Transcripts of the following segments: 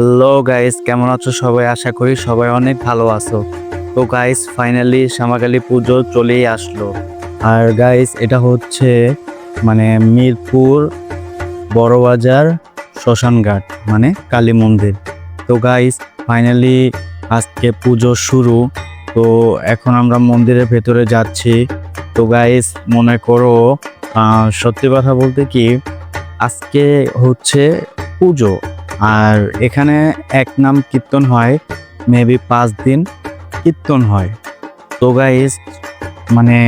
Hello guys কেমন আছো সবাই? আশা করি সবাই অনেক ভালো আছো। তো গাইস ফাইনালি শ্যামাকালী পুজো চলেই আসলো। আর গাইস এটা হচ্ছে মানে মিরপুর বড়বাজার শ্মশানঘাট মানে কালী মন্দির। তো গাইস ফাইনালি আজকে পুজো শুরু। তো, এখন আমরা মন্দিরের ভেতরে যাচ্ছি। তো গাইস মনে করো সত্যি কথা বলতে কি, আজকে হচ্ছে পুজো। আর এখানে এক নাম কীর্তন হয় মেবি পাঁচ দিন কীর্তন হয়। তো গাইজ মানে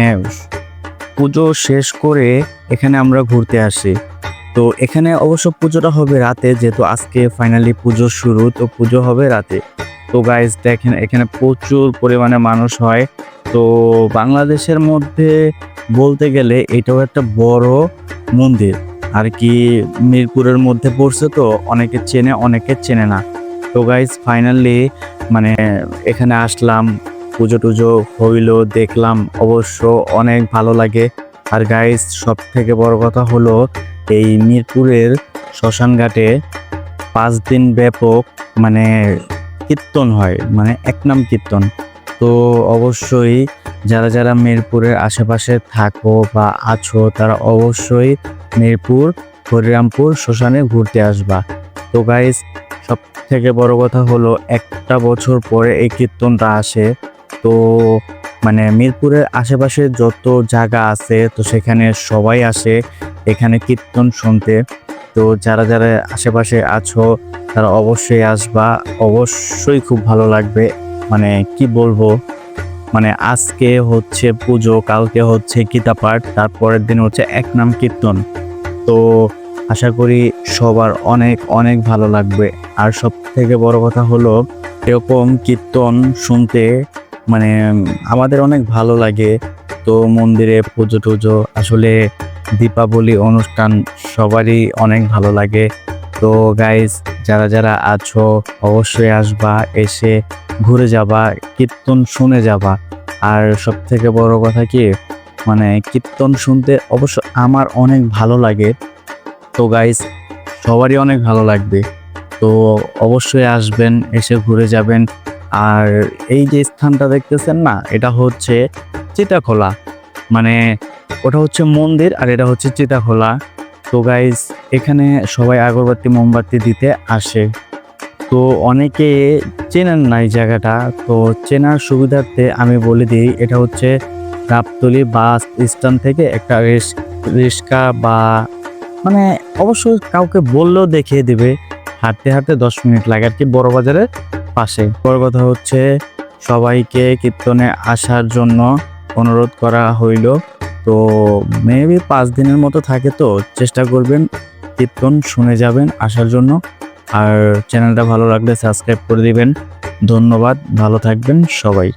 পুজো শেষ করে এখানে আমরা ঘুরতে আসি। তো এখানে অবশ্য পুজোটা হবে রাতে, যেহেতু আজকে ফাইনালি পুজো শুরু, তো পুজো হবে রাতে। তো গাইজ দেখেন, এখানে প্রচুর পরিমাণে মানুষ হয়। তো বাংলাদেশের মধ্যে বলতে গেলে এটাও একটা বড় মন্দির। আর কি মিরপুরের মধ্যে পড়ছে তো অনেকে চেনে অনেকে চেনে না। তো গাইজ ফাইনালি মানে এখানে আসলাম, পুজো টুজো হইল, দেখলাম অবশ্য অনেক ভালো লাগে। আর গাইজ সব থেকে বড় কথা হলো এই মিরপুরের শ্মশানঘাটে পাঁচ দিন ব্যাপক মানে কীর্তন হয় মানে এক নাম কীর্তন। তো অবশ্যই যারা যারা মিরপুরের আশেপাশে থাকো বা আছো, তারা অবশ্যই মিরপুর, হরিরামপুর, শ্মশানে ঘুরতে আসবা। তো গাইজ সব থেকে বড় কথা হলো একটা বছর পরে এই কীর্তনটা আসে। তো মানে মিরপুরের আশেপাশে যত জায়গা আছে, তো সেখানে সবাই আসে এখানে কীর্তন শুনতে। তো যারা যারা আশেপাশে আছো, তারা অবশ্যই আসবা। অবশ্যই খুব ভালো লাগবে। মানে কি বলব? মানে আজকে হচ্ছে পুজো, কালকে হচ্ছে গীতা পাঠ, তারপরের দিন হচ্ছে এক নাম কীর্তন। তো আশা করি সবার অনেক অনেক ভালো লাগবে। আর সব থেকে বড় কথা হলো, এরকম কীর্তন শুনতে মানে আমাদের অনেক ভালো লাগে। তো মন্দিরে পুজো টুজো, আসলে দীপাবলি অনুষ্ঠান সবারই অনেক ভালো লাগে। তো গাইজ যারা যারা আছো, অবশ্যই আসবা, এসে ঘুরে যাবা, কীর্তন শুনে যাবা। আর সব থেকে বড় কথা কি মানে কীর্তন শুনতে অবশ্য আমার অনেক ভালো লাগে। তো গাইস সবারই অনেক ভালো লাগবে। তো অবশ্যই আসবেন, এসে ঘুরে যাবেন। আর এই যে স্থানটা দেখতেছেন না, এটা হচ্ছে চিতাখোলা। মানে ওটা হচ্ছে মন্দির আর এটা হচ্ছে চিতাখোলা। তো গাইস এখানে সবাই আগরবাতি, মোমবাতি দিতে আসে। তো অনেকে চেনেন না এই জায়গাটা। তো চেনার সুবিধার্থে আমি বলে দিই, এটা হচ্ছে গাবতলি বাস স্ট্যান্ড থেকে একটা রিক্সা বা মানে অবশ্যই কাউকে বললেও দেখিয়ে দিবে। হাঁটতে হাঁটতে দশ মিনিট লাগে আর কি বড় বাজারের পাশে। বড় কথা হচ্ছে সবাইকে কীর্তনে আসার জন্য অনুরোধ করা হইল। তো মেবি পাঁচ দিনের মতো থাকে তো, চেষ্টা করবেন কীর্তন শুনে যাবেন আসার জন্য। আর চ্যানেলটা ভালো লাগলে সাবস্ক্রাইব করে দিবেন। ধন্যবাদ, ভালো থাকবেন সবাই।